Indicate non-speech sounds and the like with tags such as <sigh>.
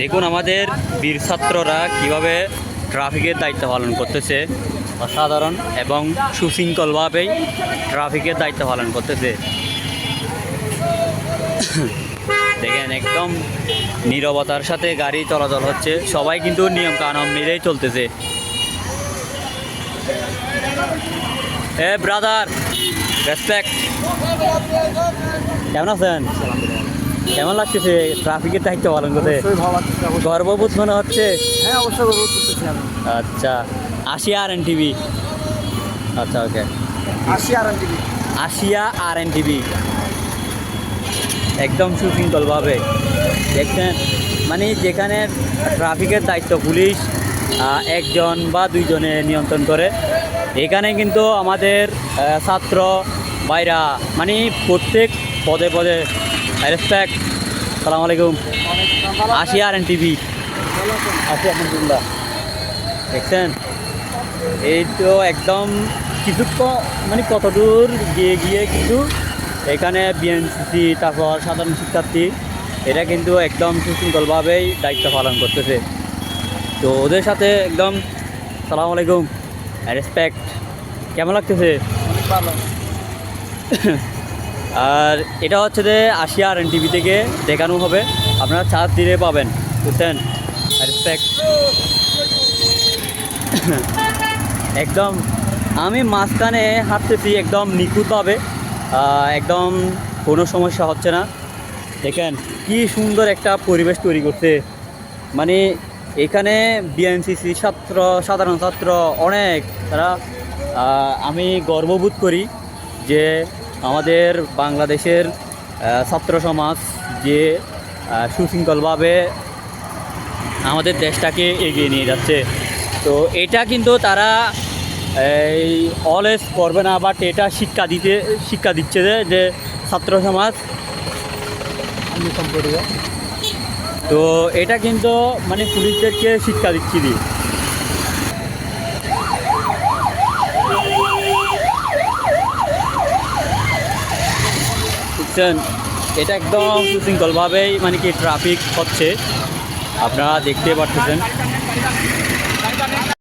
দেখুন আমাদের বীর ছাত্ররা কীভাবে ট্রাফিকের দায়িত্ব পালন করতেছে। অসাধারণ এবং সুশৃঙ্খলভাবেই ট্রাফিকের দায়িত্ব পালন করতেছে। দেখেন একদম নীরবতার সাথে গাড়ি চলাচল হচ্ছে। সবাই কিন্তু নিয়ম কানুন মেনেই চলতেছে। এ ব্রাদার রেসপেক্ট কেমন আছেন? কেমন লাগতেছে? ট্রাফিকের দায়িত্ব পালন করতে? গর্ববোধ মনে হচ্ছে? হ্যাঁ অবশ্যই গর্ব করতেছি আমি। আচ্ছা আশিয়া আর এন টিভি আচ্ছা ওকে আসি আর টিভি আশিয়া আর এন টিভি একদম সুশৃঙ্খলভাবে। দেখছেন? মানে যেখানে ট্রাফিকের দায়িত্ব পুলিশ একজন বা দুইজনে নিয়ন্ত্রণ করে এখানে কিন্তু আমাদের ছাত্র বাইরা মানে প্রত্যেক পদে পদে রেসপেক্ট সালাম আলাইকুম। আশিয়া আর এন টিভি আশিয়া আলহামদুলিল্লাহ দেখছেন? এই তো একদম কিছু মানে কত দূর গিয়ে গিয়ে কিন্তু এখানে বিএনসিসি তারপর সাধারণ শিক্ষার্থী এরা কিন্তু একদম সুশৃঙ্খলভাবেই দায়িত্ব পালন করতেছে। তো ওদের সাথে একদম সালাম আলাইকুম রেসপেক্ট কেমন লাগতেছে? ভালো। <laughs> আর এটা হচ্ছে যে আশিয়া আর টিভি থেকে দেখানো হবে। আপনারা চার দিনে পাবেন, বুঝছেন? একদম, আমি মাঝখানে হাঁটতেছি, একদম নিখুঁতভাবে একদম কোনো সমস্যা হচ্ছে না। দেখেন, কি সুন্দর একটা পরিবেশ তৈরি করছে। মানে এখানে বিএনসিসি ছাত্র, সাধারণ ছাত্র অনেক। তারা আমি গর্ববোধ করি যে আমাদের বাংলাদেশের ছাত্র সমাজ যে সুশৃঙ্খলভাবে আমাদের দেশটাকে এগিয়ে নিয়ে যাচ্ছে। তো এটা কিন্তু তারা, এই অলওয়েজ করবে না বাট এটা শিক্ষা দিতে, শিক্ষা দিচ্ছে যে যে ছাত্র সমাজ। তো এটা কিন্তু মানে পুলিশদেরকে শিক্ষা দিচ্ছি দি বুঝছেন এটা একদম সুশৃঙ্খলভাবেই মানে কি ট্রাফিক হচ্ছে। আপনারা দেখতে পারতেছেন।